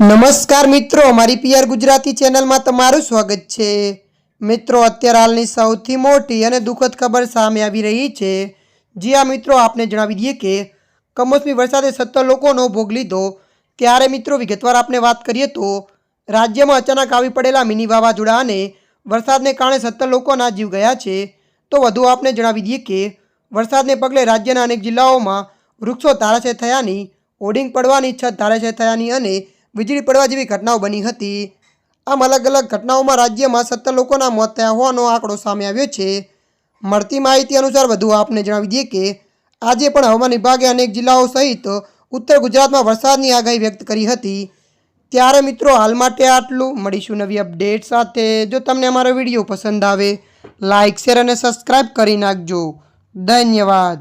નમસ્કાર મિત્રો મારી પીઆર ગુજરાતી ચેનલમાં તમારું સ્વાગત છે. મિત્રો, અત્યારે હાલની સૌથી મોટી અને દુઃખદ ખબર સામે આવી રહી છે. જી આ મિત્રો, આપને જણાવી દઈએ કે કમોસમી વરસાદે સત્તર લોકોનો ભોગ લીધો. ત્યારે મિત્રો, વિગતવાર આપણે વાત કરીએ તો રાજ્યમાં અચાનક આવી પડેલા મિની વાવાઝોડા અને વરસાદને કારણે સત્તર લોકોના જીવ ગયા છે. તો વધુ આપને જણાવી દઈએ કે વરસાદને પગલે રાજ્યના અનેક જિલ્લાઓમાં વૃક્ષો તારાશય થયાની, હોર્ડિંગ પડવાની, છત તારાશય થયાની અને વીજળી પડવા જેવી ઘટનાઓ બની હતી. આમ અલગ અલગ ઘટનાઓમાં રાજ્યમાં સત્તર લોકોના મોત થયા હોવાનો આંકડો સામે આવ્યો છે. મળતી માહિતી અનુસાર વધુ આપને જણાવી દઈએ કે, આજે પણ હવામાન વિભાગે અનેક જિલ્લાઓ સહિત ઉત્તર ગુજરાતમાં વરસાદની આગાહી વ્યક્ત કરી હતી. ત્યારે મિત્રો હાલ માટે આટલું. મળીશું નવી અપડેટ સાથે. જો તમને અમારો વીડિયો પસંદ આવે લાઇક શેર અને સબસ્ક્રાઈબ કરી નાખજો. ધન્યવાદ.